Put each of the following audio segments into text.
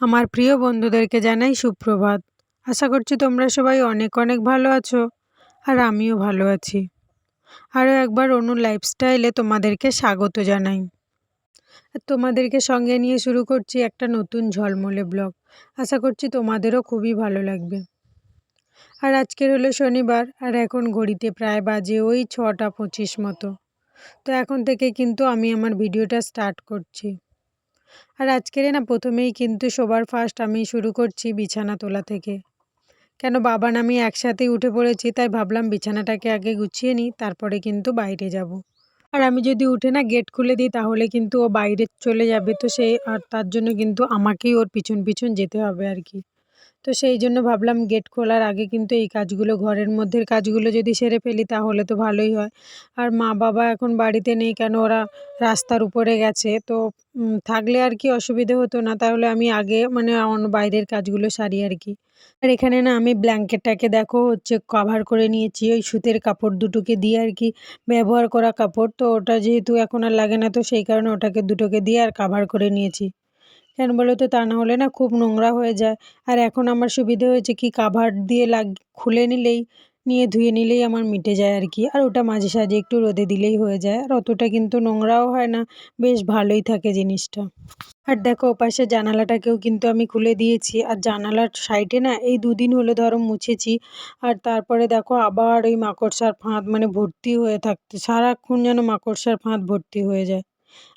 আমার প্রিয় বন্ধুদেরকে জানাই সুপ্রভাত। আশা করছি তোমরা সবাই অনেক অনেক ভালো আছো আর আমিও ভালো আছি। আরও একবার অনু লাইফস্টাইলে তোমাদেরকে স্বাগত জানাই। তোমাদেরকে সঙ্গে নিয়ে শুরু করছি একটা নতুন ঝলমলে ব্লগ। আশা করছি তোমাদেরও খুবই ভালো লাগবে। আর আজকের হলো শনিবার আর এখন ঘড়িতে প্রায় বাজে ওই ছটা পঁচিশ মতো। তো এখন থেকে কিন্তু আমি আমার ভিডিওটা স্টার্ট করছি। আর আজকের না প্রথমেই কিন্তু সবার ফার্স্ট আমি শুরু করছি বিছানা তোলা থেকে কেন বাবা আমি একসাথেই উঠে পড়েছি, তাই ভাবলাম বিছানাটাকে আগে গুছিয়ে নিই, তারপরে কিন্তু বাইরে যাব। আর আমি যদি উঠে না গেট খুলে দিই, তাহলে কিন্তু ও বাইরে চলে যাবে, তো সেই আর তার জন্য কিন্তু আমাকেই ওর পিছন পিছন যেতে হবে আর কি তো সেই জন্য ভাবলাম গেট খোলার আগে কিন্তু এই কাজগুলো, ঘরের মধ্যের কাজগুলো যদি সেরে ফেলি তাহলে তো ভালোই হয়। আর মা বাবা এখন বাড়িতে নেই কেন? ওরা রাস্তার উপরে গেছে। তো থাকলে আর কি অসুবিধে হতো না? তাহলে আমি আগে মানে অন্য বাইরের কাজগুলো সারি আর কি। আর এখানে না আমি ব্ল্যাঙ্কেটটাকে দেখো, হচ্ছে কভার করে নিয়েছি। ওই সুতের কাপড় দুটোকে দিয়ে আর কি ব্যবহার করা কাপড়। তো ওটা যেহেতু এখন আর লাগে না, তো সেই কারণে ওটাকে দুটোকে দিয়ে আর কাভার করে নিয়েছি। কেন বলো তো? তা না হলে না খুব নোংরা হয়ে যায়। আর এখন আমার সুবিধে হয়েছে কি? কাভার দিয়ে লাগ, খুলে নিলেই, নিয়ে ধুয়ে নিলেই আমার মিটে যায় আর কি। আর ওটা মাঝে সাঝে একটু রোদে দিলেই হয়ে যায়। আর অতটা কিন্তু নোংরাও হয় না। বেশ ভালোই থাকে জিনিসটা। আর দেখো, ওপাশে জানালাটাকেও কিন্তু আমি খুলে দিয়েছি। আর জানালার সাইডে না এই দুদিন হলো ধরো মুছেছি। আর তারপরে দেখো আবার ওই মাকড়সার ফাঁদ মানে ভর্তি হয়ে থাকতে, সারাক্ষণ যেন মাকড়সার ফাঁদ ভর্তি হয়ে যায়।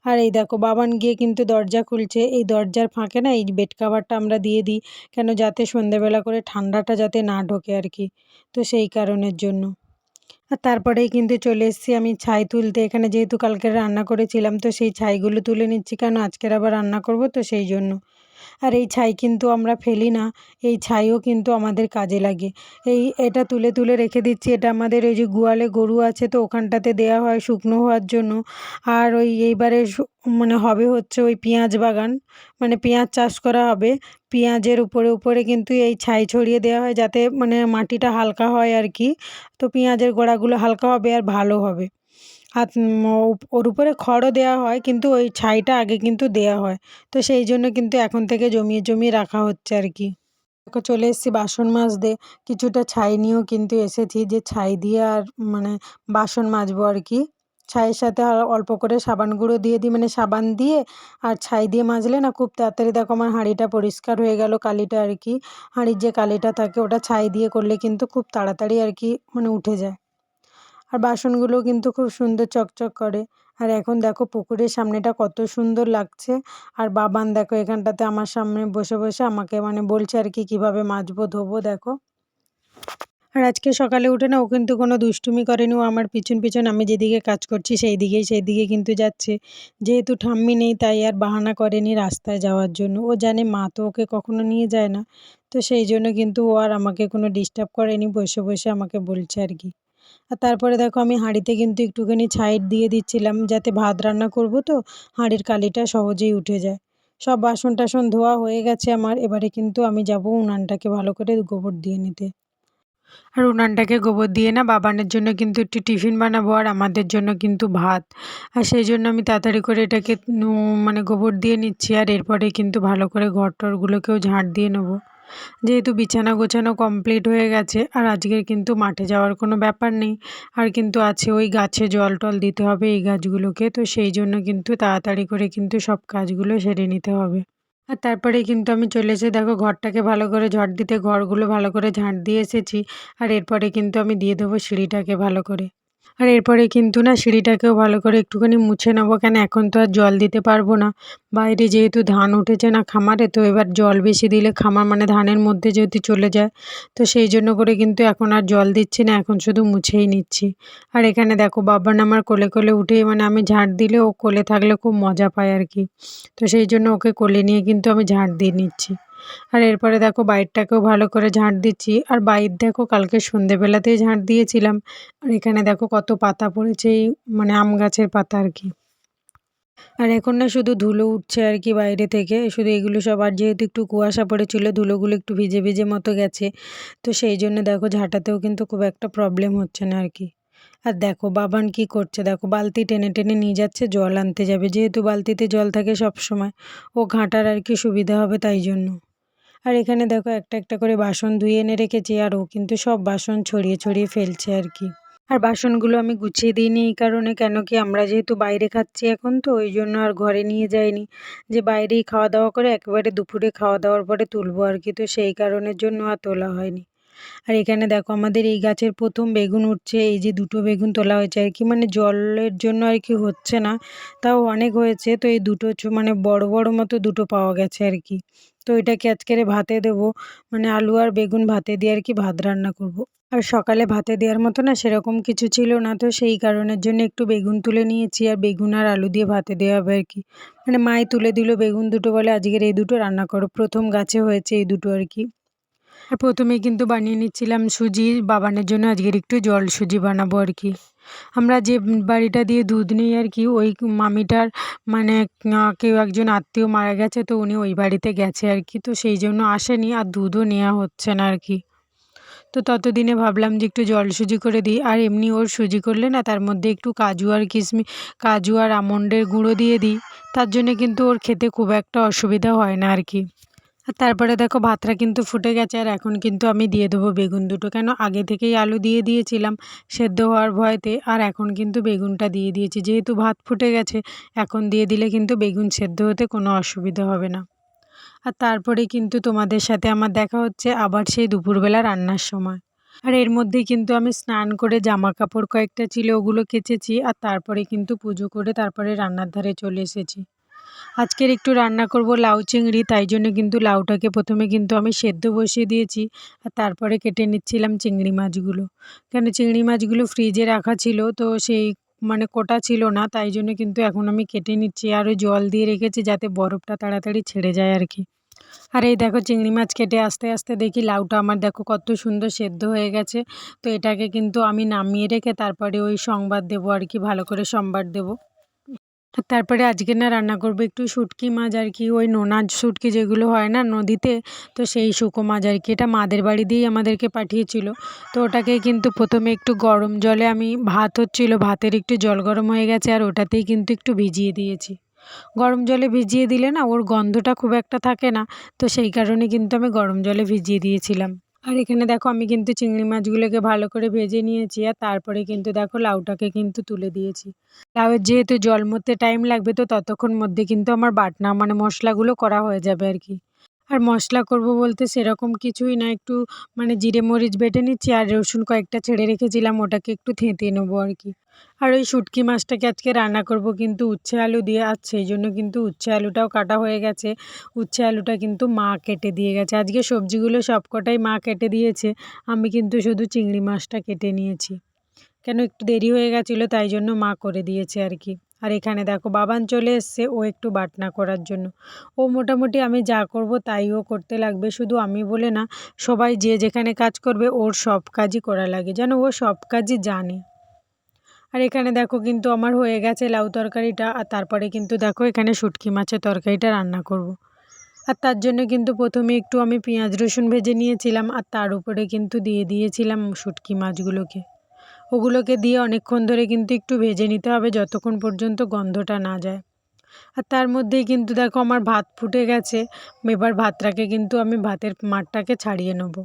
আর এই দেখো, বাবান গিয়ে কিন্তু দরজা খুলছে। এই দরজার ফাঁকে না এই বেড কাভারটা আমরা দিয়ে দিই, কেন যাতে সন্ধেবেলা করে ঠান্ডাটা যাতে না ঢোকে আর কি। তো সেই কারণের জন্য। আর তারপরেই কিন্তু চলে এসেছি আমি ছাই তুলতে। এখানে যেহেতু কালকে রান্না করেছিলাম, তো সেই ছাইগুলো তুলে নিচ্ছি, কেন আজকের আবার রান্না করব তো সেই জন্য। আর এই ছাই কিন্তু আমরা ফেলি না, এই ছাইও কিন্তু আমাদের কাজে লাগে। এই এটা তুলে তুলে রেখে দিচ্ছি, এটা আমাদের ওই যে গোয়ালে গরু আছে তো ওখানটাতে দেওয়া হয় শুকনো হওয়ার জন্য। আর ওই এইবারে মানে হবে হচ্ছে ওই পেঁয়াজ বাগান মানে পেঁয়াজ চাষ করা হবে। পেঁয়াজের উপরে উপরে কিন্তু এই ছাই ছড়িয়ে দেওয়া হয় যাতে মানে মাটিটা হালকা হয় আর কি। তো পেঁয়াজের গোড়াগুলো হালকা হবে আর ভালো হবে। আর ওর উপরে খড়ও দেওয়া হয়, কিন্তু ওই ছাইটা আগে কিন্তু দেওয়া হয়। তো সেই জন্য কিন্তু এখন থেকে জমিয়ে জমিয়ে রাখা হচ্ছে আর কি। চলে এসেছি বাসন মাজতে। কিছুটা ছাই নিয়েও কিন্তু এসেছি যে ছাই দিয়ে আর মানে বাসন মাজবো আর কি। ছাইয়ের সাথে অল্প করে সাবান গুঁড়ো দিয়ে দিই মানে সাবান দিয়ে আর ছাই দিয়ে মাজলে না খুব তাড়াতাড়ি দেখো আমার হাঁড়িটা পরিষ্কার হয়ে গেল কালিটা আর কি। হাঁড়ির যে কালিটা থাকে ওটা ছাই দিয়ে করলে কিন্তু খুব তাড়াতাড়ি আর কি মানে উঠে যায়। আর বাসনগুলোও কিন্তু খুব সুন্দর চকচক করে। আর এখন দেখো পুকুরের সামনেটা কত সুন্দর লাগছে। আর বাবান দেখো এখানটাতে আমার সামনে বসে বসে আমাকে মানে বলছে আর কি, কীভাবে মাজবো ধোবো দেখো। আর আজকে সকালে উঠে না ও কিন্তু কোনো দুষ্টুমি করেনি, ও আমার পিছন পিছন আমি যেদিকে কাজ করছি সেই দিকেই সেই দিকে কিন্তু যাচ্ছে। যেহেতু ঠাম্মি নেই তাই আর বাহানা করেনি রাস্তায় যাওয়ার জন্য। ও জানে মা তো ওকে কখনো নিয়ে যায় না। তো সেই জন্য কিন্তু ও আর আমাকে কোনো ডিস্টার্ব করেনি, বসে বসে আমাকে বলছে আর কি। তারপরে দেখো আমি হাঁড়িতে কিন্তু একটুখানি ছাই দিয়ে দিচ্ছিলাম যাতে ভাত রান্না করব তো, হাঁড়ির কালিটা সহজেই উঠে যায়। সব বাসন টাসন ধোয়া হয়ে গেছে আমার, এবারে কিন্তু আমি যাব উনানটাকে ভালো করে গোবর দিয়ে নিতে। আর উনানটাকে গোবর দিয়ে না বাবানের জন্য কিন্তু একটু টিফিন বানাবো আর আমাদের জন্য কিন্তু ভাত। আর সেই জন্য আমি তাড়াতাড়ি করে এটাকে মানে গোবর দিয়ে নিচ্ছি আর এরপরে কিন্তু ভালো করে ঘর টরগুলোকেও ঝাঁট দিয়ে নেব। যেহেতু বিছানা গোছানো কমপ্লিট হয়ে গেছে, আর আজকের কিন্তু মাঠে যাওয়ার কোনো ব্যাপার নেই। আর কিন্তু আছে ওই গাছে জল টল দিতে হবে এই গাছগুলোকে, তো সেই জন্য কিন্তু তাড়াতাড়ি করে কিন্তু সব কাজগুলো সেরে নিতে হবে। আর তারপরে কিন্তু আমি চলে এসে দেখো ঘরটাকে ভালো করে ঝড় দিতে, ঘরগুলো ভালো করে ঝাঁট দিয়ে এসেছি। আর এরপরে কিন্তু আমি দিয়ে দেবো সিঁড়িটাকে ভালো করে। আর এরপরে কিন্তু না সিঁড়িটাকেও ভালো করে একটুখানি মুছে নেব। কেন এখন তো আর জল দিতে পারব না। বাইরে যেহেতু ধান উঠেছে না খামারে, তো এবার জল বেশি দিলে খামার মানে ধানের মধ্যে যদি চলে যায়, তো সেই জন্য করে কিন্তু এখন আর জল দিচ্ছি না, এখন শুধু মুছেই নিচ্ছি। আর এখানে দেখো বাবান আমার কোলে কোলে উঠে মানে আমি ঝাঁট দিলে ও কোলে থাকলে খুব মজা পায় আর কি। তো সেই জন্য ওকে কোলে নিয়ে কিন্তু আমি ঝাঁট দিয়ে নিচ্ছি। আর এরপরে দেখো বাইরটাকেও ভালো করে ঝাঁট দিচ্ছি। আর বাইর দেখো কালকে সন্ধেবেলাতেই ঝাঁট দিয়েছিলাম। আর এখানে দেখো কত পাতা পড়েছে এই মানে আম গাছের পাতা আর কি। আর এখন না শুধু ধুলো উঠছে আর কি বাইরে থেকে। শুধু এগুলো সব আর যেহেতু একটু কুয়াশা পড়েছিল, ধুলোগুলো একটু ভিজে ভিজে মতো গেছে। তো সেই জন্য দেখো ঝাঁটাতেও কিন্তু খুব একটা প্রবলেম হচ্ছে না আর কি। আর দেখো বাবান কি করছে? দেখো বালতি টেনে টেনে নিয়ে যাচ্ছে, জল আনতে যাবে। যেহেতু বালতিতে জল থাকে সব সময় ও ঘাঁটার আর কি সুবিধা হবে তাই জন্য। আর এখানে দেখো একটা একটা করে বাসন ধুয়ে এনে রেখেছি, আর ও কিন্তু সব বাসন ছড়িয়ে ছড়িয়ে ফেলছে আর কি। আর বাসনগুলো আমি গুছিয়ে দিইনি এই কারণে, কেন কি আমরা যেহেতু বাইরে খাচ্ছি এখন তো, ওই জন্য আর ঘরে নিয়ে যাইনি। যে বাইরেই খাওয়া দাওয়া করে একেবারে দুপুরে খাওয়া দাওয়ার পরে তুলবো আর কি, তো সেই কারণের জন্য আর তোলা হয়নি। আর এখানে দেখো আমাদের এই গাছের প্রথম বেগুন উঠছে, এই যে দুটো বেগুন তোলা হয়েছে আর কি মানে জলের জন্য আর কি হচ্ছে না, তাও অনেক হয়েছে, তো এই দুটো মানে বড় বড় মতো দুটো পাওয়া গেছে আর কি। তো এটাকে আজকের ভাতে দেবো। মানে আলু আর বেগুন ভাতে দিয়ে আর কি ভাত রান্না করব। আর সকালে ভাতে দেওয়ার মতো না সেরকম কিছু ছিল না। তো সেই কারণের জন্য একটু বেগুন তুলে নিয়েছি আর বেগুন আর আলু দিয়ে ভাতে দেওয়া হবে আর কি। মানে মাই তুলে দিল বেগুন দুটো বলে, আজকের এই দুটো রান্না করো। প্রথম গাছে হয়েছে এই দুটো আর কি। আর প্রথমেই কিন্তু বানিয়ে নিচ্ছিলাম সুজি। বাবানের জন্য আজকের একটু জল সুজি বানাবো আর কি। আমরা যে বাড়িটা দিয়ে দুধ নিই আর কি, ওই মামিটার মানে কেউ একজন আত্মীয় মারা গেছে, তো উনি ওই বাড়িতে গেছে আর কি, তো সেই জন্য আসেনি আর দুধও নেওয়া হচ্ছে না আর কি। তো ততদিনে ভাবলাম যে একটু জল সুজি করে দিই, আর এমনি ওর সুজি করলে না তার মধ্যে একটু কাজু আর কিশমিশ কাজু আর আমন্ডের গুঁড়ো দিয়ে দিই, তার জন্যে কিন্তু ওর খেতে খুব একটা অসুবিধা হয় না আর কি। আর তারপরে দেখো ভাতটা কিন্তু ফুটে গেছে আর এখন কিন্তু আমি দিয়ে দেবো বেগুন দুটো। কেন? আগে থেকেই আলু দিয়ে দিয়েছিলাম সেদ্ধ হওয়ার ভয়তে আর এখন কিন্তু বেগুনটা দিয়ে দিয়েছি। যেহেতু ভাত ফুটে গেছে, এখন দিয়ে দিলে কিন্তু বেগুন সেদ্ধ হতে কোনো অসুবিধা হবে না। আর তারপরে কিন্তু তোমাদের সাথে আমার দেখা হচ্ছে আবার সেই দুপুরবেলা রান্নার সময়। আর এর মধ্যেই কিন্তু আমি স্নান করে জামা কাপড় কয়েকটা ছিল ওগুলো কেচেছি আর তারপরে কিন্তু পুজো করে তারপরে রান্নার ধারে চলে এসেছি। আজকের একটু রান্না করব লাউ চিংড়ি, তাই জন্য কিন্তু লাউটাকে প্রথমে কিন্তু আমি সেদ্ধ বসিয়ে দিয়েছি আর তারপরে কেটে নিচ্ছিলাম চিংড়ি মাছগুলো। কেন চিংড়ি মাছগুলো ফ্রিজে রাখা ছিল, তো সেই মানে কোটা ছিল না, তাই জন্য কিন্তু এখন আমি কেটে নিচ্ছি আর ওই জল দিয়ে রেখেছি যাতে বরফটা তাড়াতাড়ি ছেড়ে যায় আর কি আর এই দেখো চিংড়ি মাছ কেটে আস্তে আস্তে দেখি লাউটা আমার দেখো কত সুন্দর সেদ্ধ হয়ে গেছে, তো এটাকে কিন্তু আমি নামিয়ে রেখে তারপরে ওই সংবাদ দেবো আর কি ভালো করে সম্বাদ দেবো। তারপরে আজকে না রান্না করব একটু শুটকি মাছ আর কি, ওই নোনা শুটকি যেগুলো হয় না নদীতে, তো সেই শুকো মাছ আর কি, এটা মাদের বাড়ি দিয়েই আমাদেরকে পাঠিয়েছিল। তো ওটাকে কিন্তু প্রথমে একটু গরম জলে আমি, ভাত হচ্ছিল, ভাতের একটু জল গরম হয়ে গেছে আর ওটাতেই কিন্তু একটু ভিজিয়ে দিয়েছি। গরম জলে ভিজিয়ে দিলে না ওর গন্ধটা খুব একটা থাকে না, তো সেই কারণে কিন্তু আমি গরম জলে ভিজিয়ে দিয়েছিলাম। আর এখানে দেখো আমি কিন্তু চিংড়ি মাছগুলোকে ভালো করে ভেজে নিয়েছি আর তারপরে কিন্তু দেখো লাউটাকে কিন্তু তুলে দিয়েছি। লাউয়ের যেহেতু জল মরতে টাইম লাগবে তো ততক্ষণ মধ্যে কিন্তু আমার বাটনা মানে মশলাগুলো করা হয়ে যাবে আর কি। আর মশলা করব বলতে সেরকম কিছুই না। একটু মানে জিরে মরিচ বেটে নিচ্ছি আর রসুন কয়েকটা ছেড়ে রেখেছিলাম, ওটাকে একটু থেঁতে নেব আর কি। আর ওই শুটকি মাছটাকে আজকে রান্না করব কিন্তু উচ্ছে আলু দিয়ে, আর সেই জন্য কিন্তু উচ্ছে আলুটাও কাটা হয়ে গেছে। উচ্ছে আলুটা কিন্তু মা কেটে দিয়ে গেছে। আজকে সবজিগুলো সবকটাই মা কেটে দিয়েছে, আমি কিন্তু শুধু চিংড়ি মাছটা কেটে নিয়েছি। কেন একটু দেরি হয়ে গেছিল, তাই জন্য মা করে দিয়েছে আর কি। আর এখানে দেখো, বাবান চলে এসছে, ও একটু বাটনা করার জন্য। ও মোটামুটি আমি যা করব তাই ও করতে লাগবে, শুধু আমি বলে না, সবাই যে যেখানে কাজ করবে ওর সব কাজই করা লাগে, যেন ও সব কাজই জানে। আর এখানে দেখো কিন্তু আমার হয়ে গেছে লাউ তরকারিটা, আর তারপরে কিন্তু দেখো এখানে শুটকি মাছের তরকারিটা রান্না করব। আর তার জন্য কিন্তু প্রথমে একটু আমি পেঁয়াজ রসুন ভেজে নিয়েছিলাম, আর তার উপরে কিন্তু দিয়ে দিয়েছিলাম শুটকি মাছগুলোকে। ওগুলোকে দিয়ে অনেকক্ষণ ধরে কিন্তু একটু ভেজে নিতে হবে যতক্ষণ পর্যন্ত গন্ধটা না যায়। আর তার মধ্যেই কিন্তু দেখো আমার ভাত ফুটে গেছে, এবার ভাতটাকে কিন্তু আমি ভাতের মারটাকে ছাড়িয়ে নেব।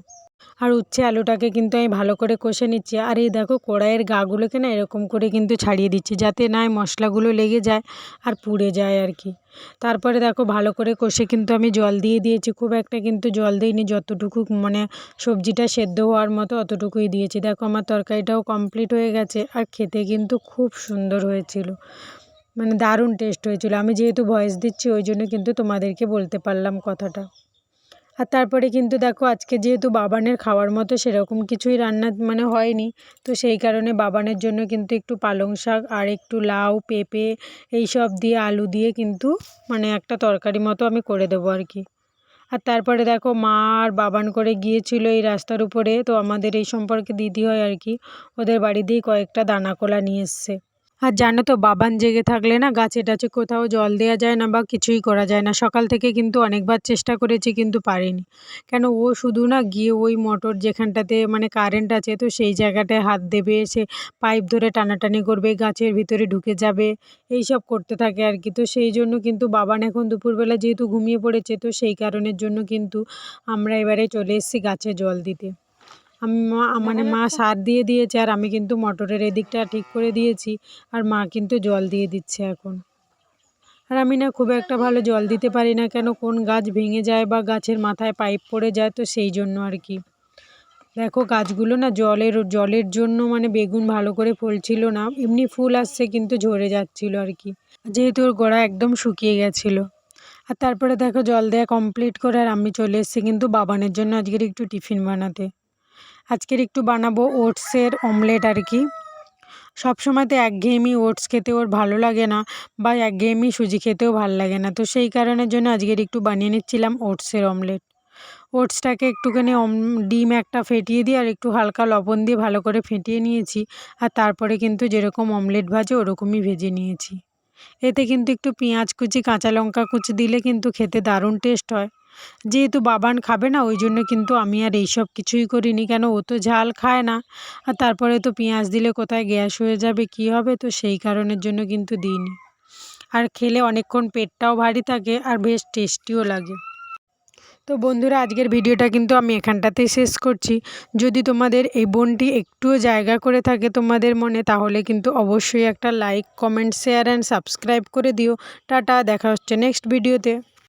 আর উচ্ছে আলুটাকে কিন্তু আমি ভালো করে কষে নিচ্ছি। আর এই দেখো কড়াইয়ের গাগুলোকে না এরকম করে কিন্তু ছাড়িয়ে দিচ্ছি যাতে না মশলাগুলো লেগে যায় আর পুড়ে যায় আর কি। তারপরে দেখো ভালো করে কষে কিন্তু আমি জল দিয়ে দিয়েছি। খুব একটা কিন্তু জল দিইনি, যতটুকু মানে সবজিটা সেদ্ধ হওয়ার মতো অতটুকুই দিয়েছি। দেখো আমার তরকারিটাও কমপ্লিট হয়ে গেছে আর খেতে কিন্তু খুব সুন্দর হয়েছিল। মানে দারুণ টেস্ট হয়েছিল। আমি যেহেতু ভয়েস দিচ্ছি, ওই জন্য কিন্তু তোমাদেরকে বলতে পারলাম কথাটা। আর তারপরে কিন্তু দেখো আজকে যেহেতু বাবানের খাওয়ার মতো সেরকম কিছুই রান্না মানে হয়নি, তো সেই কারণে বাবানের জন্য কিন্তু একটু পালং শাক আর একটু লাউ, পেঁপে এই সব দিয়ে আলু দিয়ে কিন্তু মানে একটা তরকারি মতো আমি করে দেবো আর কি। আর তারপরে দেখো মা আর বাবান করে গিয়েছিল এই রাস্তার উপরে, তো আমাদের এই সম্পর্কে দিদি হয় আর কি, ওদের বাড়ি দিয়েই কয়েকটা দানা কলা নিয়ে এসছে। আর জানো তো বাবান জেগে থাকলে না গাছে টাছে কোথাও জল দেওয়া যায় না বা কিছুই করা যায় না। সকাল থেকে কিন্তু অনেকবার চেষ্টা করেছি কিন্তু পারিনি। কেন ও শুধু না গিয়ে ওই মোটর যেখানটাতে মানে কারেন্ট আছে তো সেই জায়গাটায় হাত দেবে, সে পাইপ ধরে টানাটানি করবে, গাছের ভিতরে ঢুকে যাবে এই সব করতে থাকে আর কি। তো সেই জন্য কিন্তু বাবান এখন দুপুরবেলা যেহেতু ঘুমিয়ে পড়েছে তো সেই কারণের জন্য কিন্তু আমরা এবারে চলে এসেছি গাছে জল দিতে। আমি মা মানে মা সার দিয়ে দিয়েছে আর আমি কিন্তু মটরের এদিকটা ঠিক করে দিয়েছি আর মা কিন্তু জল দিয়ে দিচ্ছে এখন। আর আমি না খুব একটা ভালো জল দিতে পারি না কেন কোন গাছ ভেঙে যায় বা গাছের মাথায় পাইপ পড়ে যায় তো সেই জন্য আর কি। দেখো গাছগুলো না জলের জলের জন্য মানে বেগুন ভালো করে ফলছিল না এমনি ফুল আসছে কিন্তু ঝরে যাচ্ছিল আর কি। যেহেতু ওর গোড়া একদম শুকিয়ে গেছিল। আর তারপরে দেখো জল দেওয়া কমপ্লিট করে আর আমি চলে এসেছি কিন্তু বাবানের জন্য আজকের একটু টিফিন বানাতে। আজকের একটু বানাবো ওটসের অমলেট আর কি। সবসময় তো একঘেয়েমি ওটস খেতে ওর ভালো লাগে না বা একঘেয়েমি সুজি খেতেও ভালো লাগে না। তো সেই কারণের জন্য আজকের একটু বানিয়ে নিচ্ছিলাম ওটসের অমলেট। ওটসটাকে একটুখানি ডিম একটা ফেটিয়ে দিয়ে আর একটু হালকা লবণ দিয়ে ভালো করে ফেটিয়ে নিয়েছি। আর তারপরে কিন্তু যেরকম অমলেট ভাজে ওরকমই ভেজে নিয়েছি। এতে কিন্তু একটু পেঁয়াজ কুচি, কাঁচা লঙ্কা কুচি দিলে কিন্তু খেতে দারুণ টেস্ট হয়। যেহেতু বাবান খাবে না, ওই জন্য কিন্তু আমি আর এইসব কিছুই করিনি। কেন? ও তো ঝাল খায় না। আর তারপরে তো পেঁয়াজ দিলে কোথায় গ্যাস হয়ে যাবে, কি হবে? তো সেই কারণের জন্য কিন্তু দিইনি। আর খেলে অনেকক্ষণ পেটটাও ভারী থাকে আর বেশ টেস্টিও লাগে। তো বন্ধুরা, আজকের ভিডিওটা কিন্তু আমি এখানটাতেই শেষ করছি। যদি তোমাদের এই বোনটি একটুও জায়গা করে থাকে তোমাদের মনে, তাহলে কিন্তু অবশ্যই একটা like, comment, share, and subscribe করে দিও। টাটা, দেখা হচ্ছে নেক্সট ভিডিওতে।